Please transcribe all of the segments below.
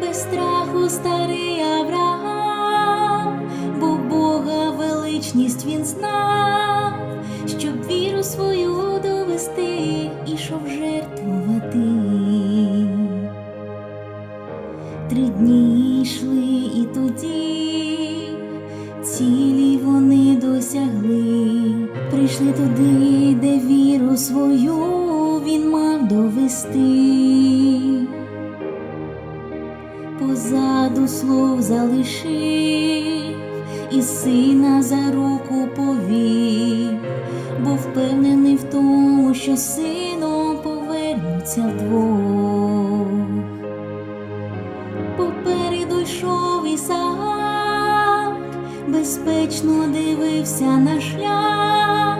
Без страху старий Авраам, бо Бога величність він знав, щоб віру свою довести, ішов жертвувати. Три дні йшли і тоді цілі вони досягли, прийшли туди, де віру свою він мав довести. Залишив і сина за руку повів, бо впевнений в тому, що сином повернуться вдвох. Попереду йшов Ісаак, безпечно дивився на шлях,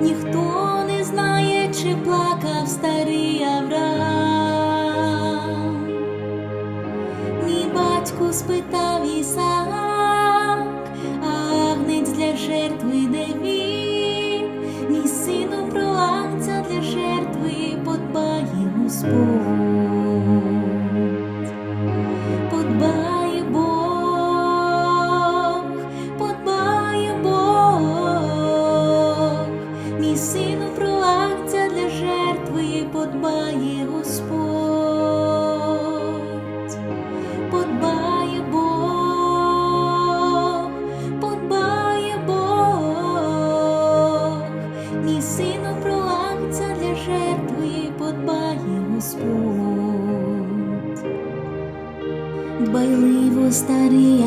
ніхто не знає, чи плакав старий Авраам. Спитав Ісаак, а агнець для жертви де він? Мій сину про агнця для жертви подбає Господь.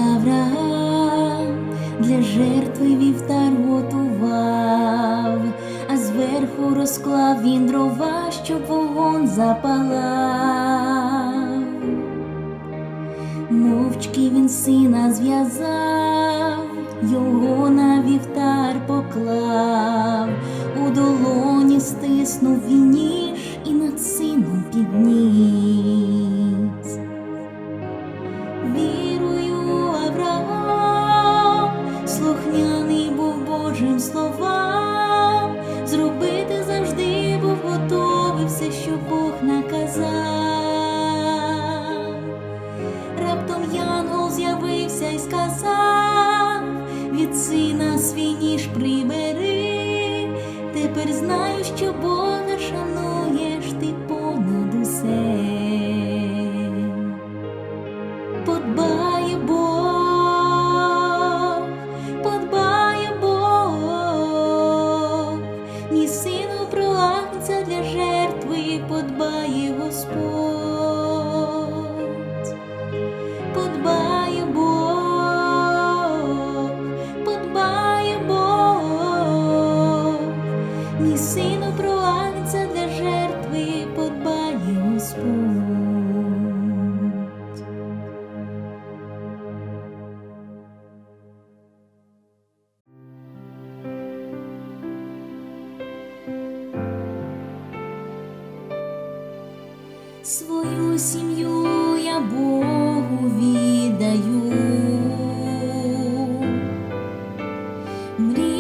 Авраам для жертви вівтар готував, а зверху розклав він дрова, щоб вогонь запалав. Мовчки він сина зв'язав, його на вівтар поклав, у долоні стиснув він ніж і над сином підніс. mri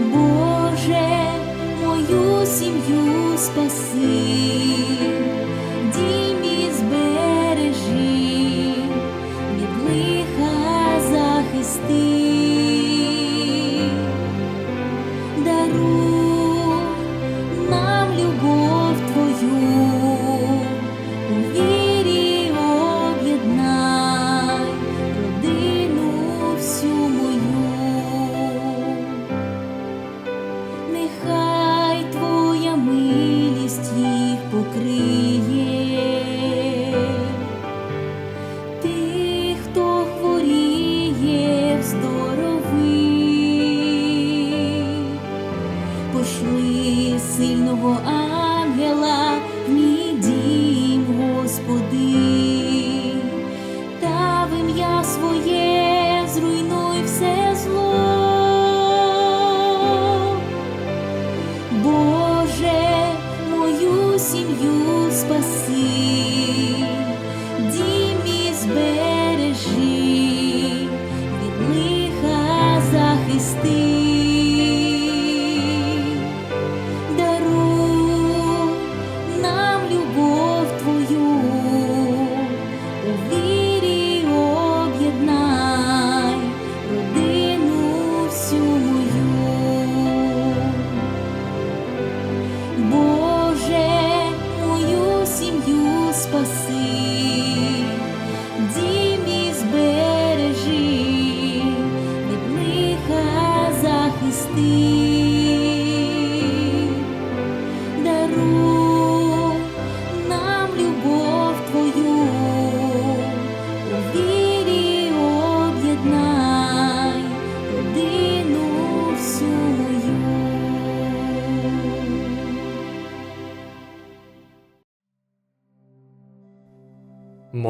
Боже, мою сім'ю спаси,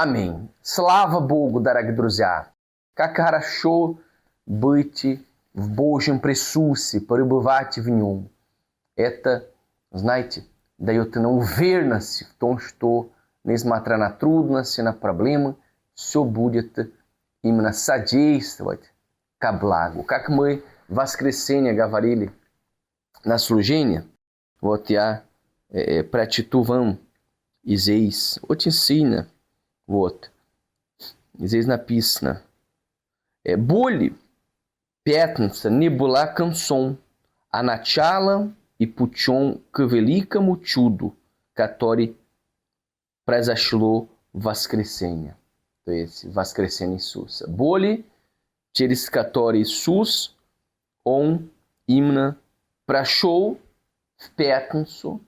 Аминь. Слава Богу, дорогие друзья! Как хорошо быть в Божьем присутствии, пребывать в Нем. Это, знаете, дает нам уверенность в том, что, несмотря на трудности, на проблемы, все будет именно содействовать ко благу. Как мы в воскресенье говорили на служении, вот я э, прочитаю вам здесь, очень сильно, Вот. Здесь написано. É, более пятница не была концом, а началом и путем к великому чуду, который произошло в воскресенье. То есть воскресенье Иисуса. Более через который Иисус, Он именно прошел в пятницу,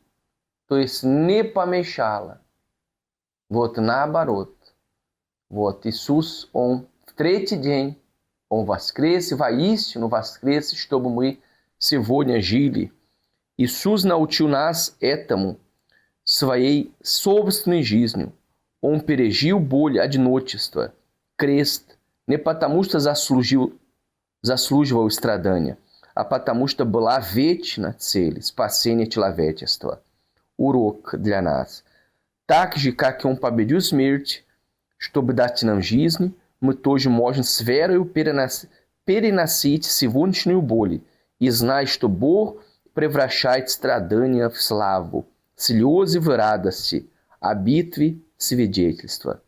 то есть не помешало. Вот наоборот. Вот Иисус, Он в третий день, Он воскресе, воистину воскресе, чтобы мы сегодня жили. Иисус научил нас этому своей собственной жизнью. Он пережил боль одиночества, крест, не потому что заслужил, заслуживал страдания, а потому что была вечна цель спасения человечества. Урок для нас. Так же, как он победил смерть, чтобы дать нам жизнь, мы тоже можем с верою переносить, переносить сегодняшнюю боль и знать, что Бог превращает страдания в славу, слезы в радости, а битвы в свидетельство.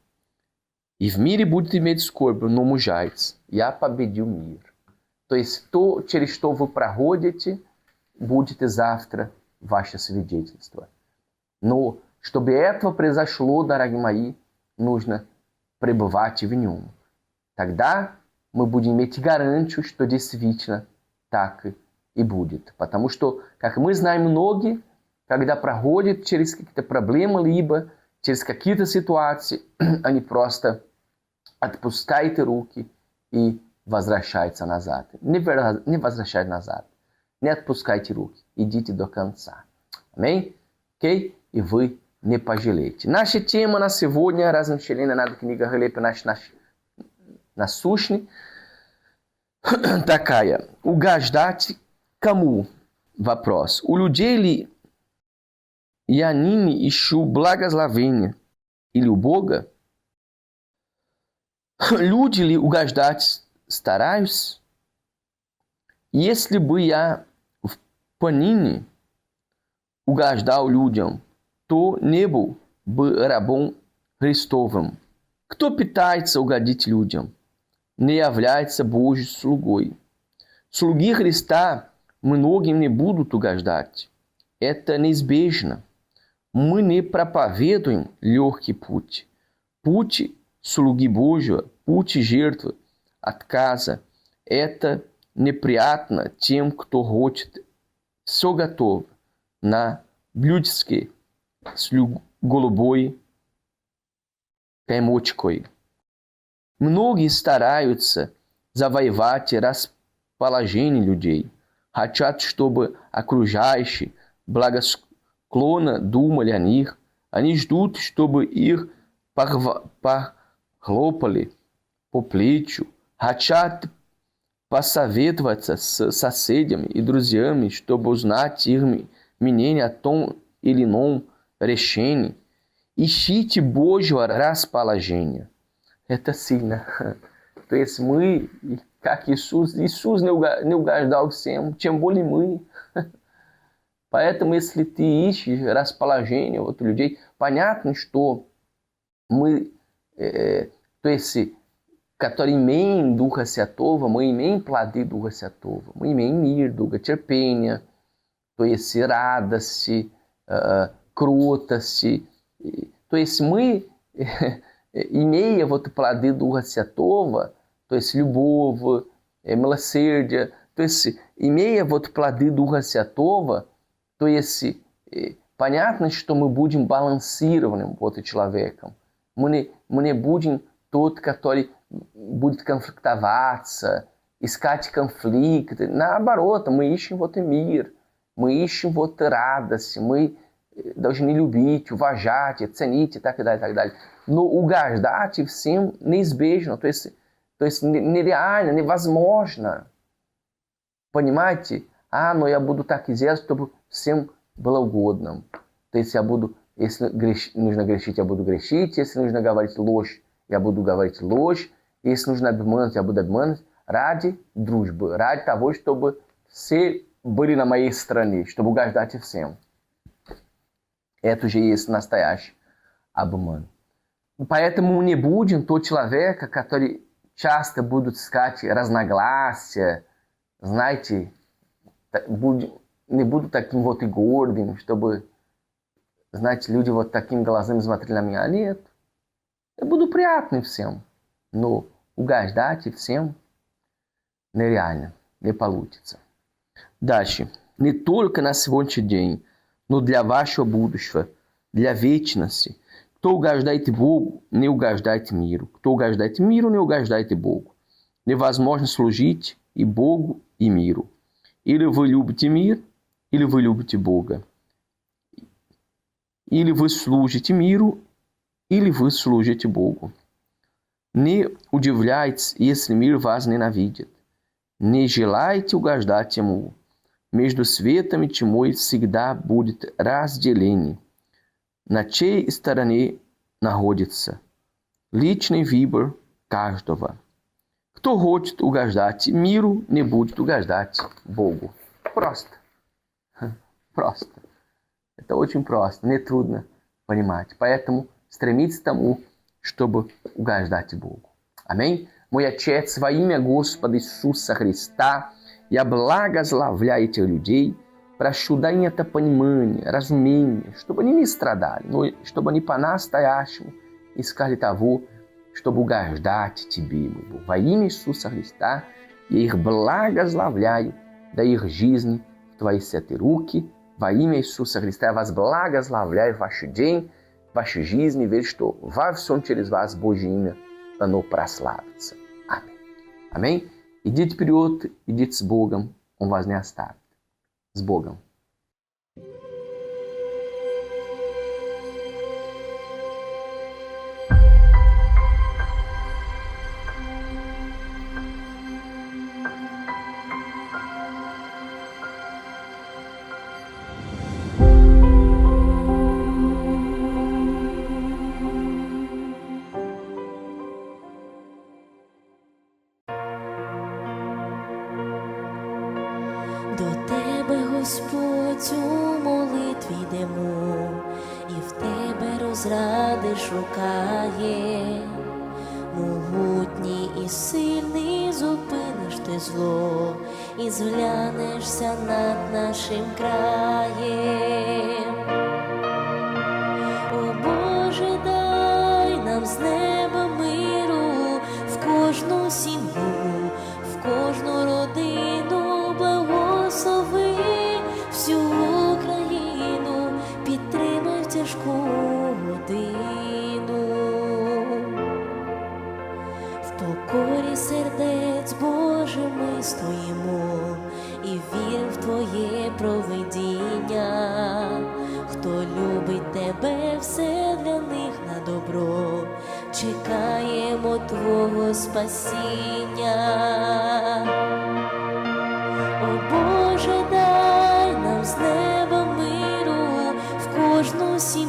И в мире будет иметь скорбь, но мужайтесь, я победил мир. То есть то, через что вы проходите, будет и завтра ваше свидетельство. Но чтобы этого произошло, дорогие мои, нужно пребывать в нем. Тогда мы будем иметь гарантию, что действительно так и будет. Потому что, как мы знаем, многие, когда проходят через какие-то проблемы, либо через какие-то ситуации, они просто отпускают руки и возвращаются назад. Не, не возвращают назад. Не отпускайте руки. Идите до конца. Амém? Окей? И вы не пожалеете. Наша тема на сегодня, размышления над книгой Галепи наш, наш, насущный, такая. Угождать кому? Вопрос. У людей ли я ныне ищу благословения или у Бога? Люди ли угождать стараюсь? Если бы я в понине угождал людям, то не был бы рабом Христовым. Кто пытается угодить людям, не является Божьим слугой. Слуги Христа многим не будут угождать. Это неизбежно. Мы не проповедуем легкий путь. Путь слуги Божьего, путь жертвы, отказа. Это неприятно тем, кто хочет все готово на блюдечке с голубой каймочкой. Многие стараются завоевать расположение людей. Хотят, чтобы окружающие благосклонно думали о них. Они ждут, чтобы их похлопали по плечу. Хотят посоветоваться с соседями и друзьями, чтобы узнать их мнение о том или ином решении. Ищите Божьего расположения. Это сильно. То есть мы, как Иисус, Иисус не угождал всем, тем более мы. Поэтому, если ты ищешь расположение вот людей, понятно, что мы, э, то есть, которые имеем Духа Святого, мы имеем плоды Духа Святого, мы имеем мир, Духа, терпение, то есть радость, э, кротость. То есть мы имея вот плоды Духа Святого, то есть любовь, милосердие, то есть имея вот плоды Духа Святого, то есть понятно, что мы будем балансированным вот человеком. Мы не, мы не будем тот, который будет конфликтоваться, искать конфликты. Наоборот, мы ищем вот мир, мы ищем вот радость, мы должны любить, уважать, ценить и так далее, и так далее. Но угождать всем неизбежно, то есть, то есть нереально, невозможно. Понимаете? А, но я буду так делать, чтобы всем было угодно. То есть я буду, если греш... нужно грешить, я буду грешить, если нужно говорить ложь, я буду говорить ложь, если нужно обмануть, я буду обманывать ради дружбы, ради того, чтобы все были на моей стороне, чтобы угождать всем. Это уже есть настоящий обман. Поэтому не будем тот человека, который часто будут искать разногласия, знаете, не буду таким вот и гордым, чтобы, знаете, люди вот таким глазами смотрели на меня. Нет, я буду приятным всем, но угождать всем нереально, не получится. Дальше. Не только на сегодняшний день, но для вашего будущего, для вечности. Кто угождает Богу, не угождает миру. Кто угождает миру, не угождает Богу. Невозможно служить и Богу, и миру. Или вы любите мир, или вы любите Бога. или вы служите миру, или вы служите Богу. Не удивляйтесь, если мир вас ненавидит. Не желайте угождать ему. Между светом и тьмой всегда будет разделение. На чьей стороне находится? Личный выбор каждого. Кто хочет угождать миру, не будет угождать Богу. Просто. Просто. Это очень просто, не трудно понимать. Поэтому стремиться к тому, чтобы угождать Богу. Аминь. Мой Отец, во имя Господа Иисуса Христа, я благословляю этих людей, прошу, дай им это понимание, разумение, чтобы они не страдали, но чтобы они по-настоящему искали того, чтобы угождать Тебе, мой Бог. Во имя Иисуса Христа я их благословляю, дай их жизни в Твои святые руки. Во имя Иисуса Христа Идите вперед, идите с Богом, Он вас не оставит. С Богом. Краєм. Чекаємо Твого спасіння. О Боже, дай нам з неба миру в кожну сім'ю,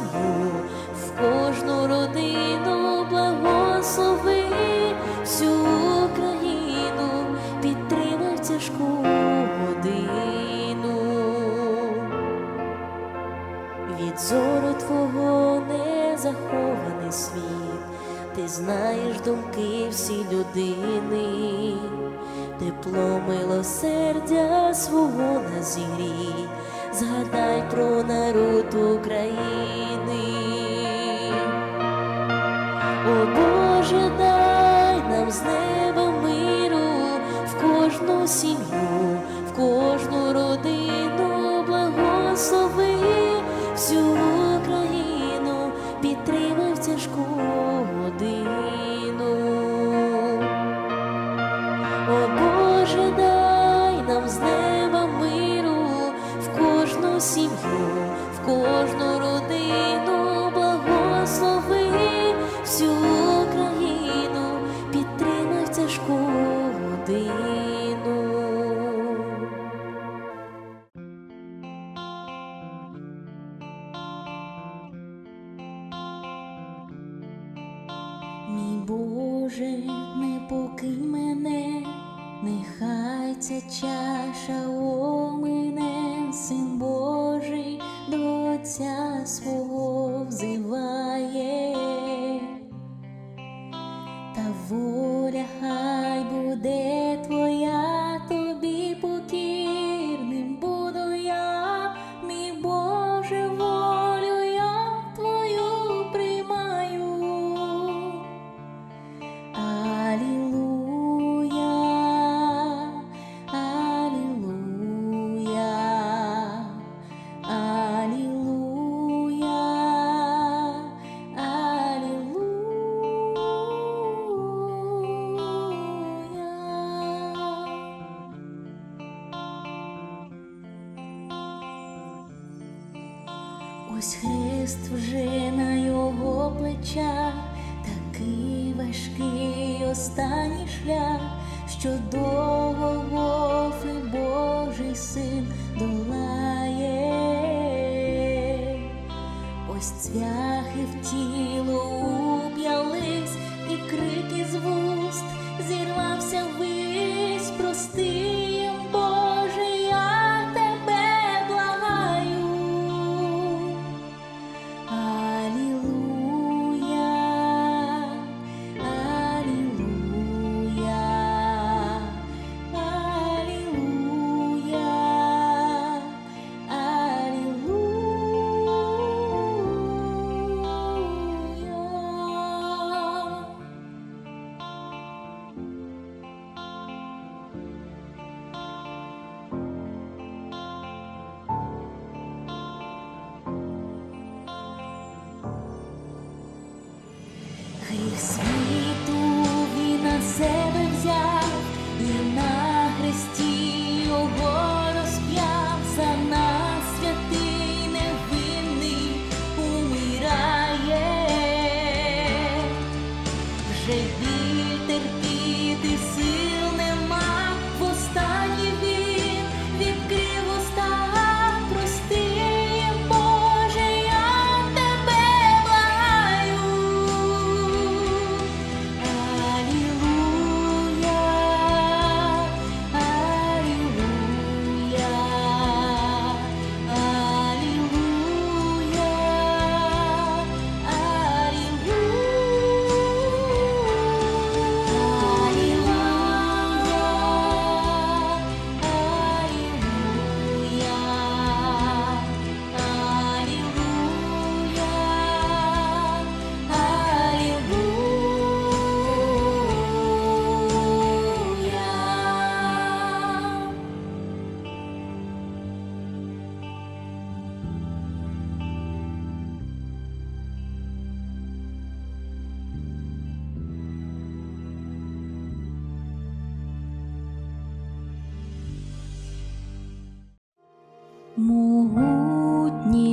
лист вже на його плечах, такий важкий останній шлях, що довго.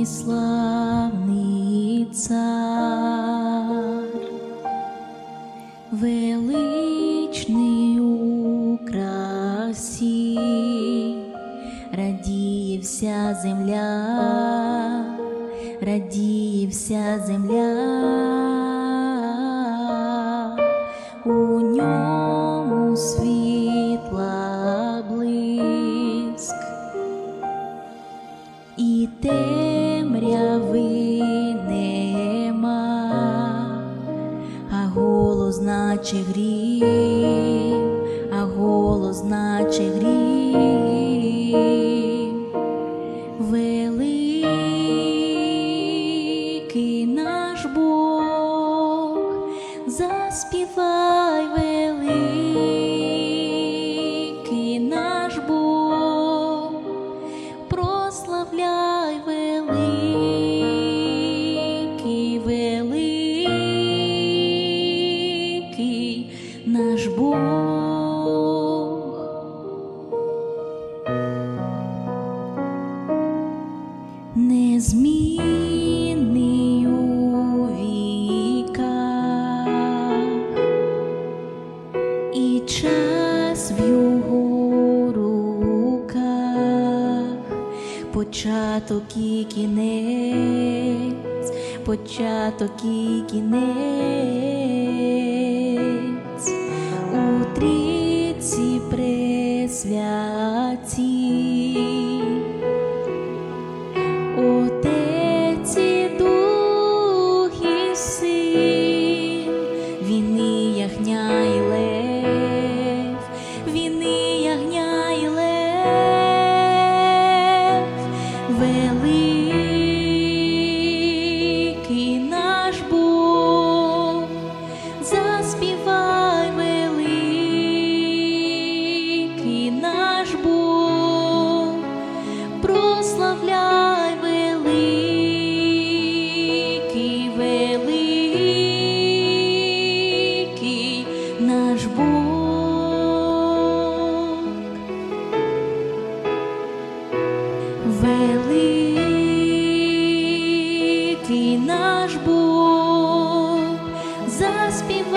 Islam. святі. Заспівай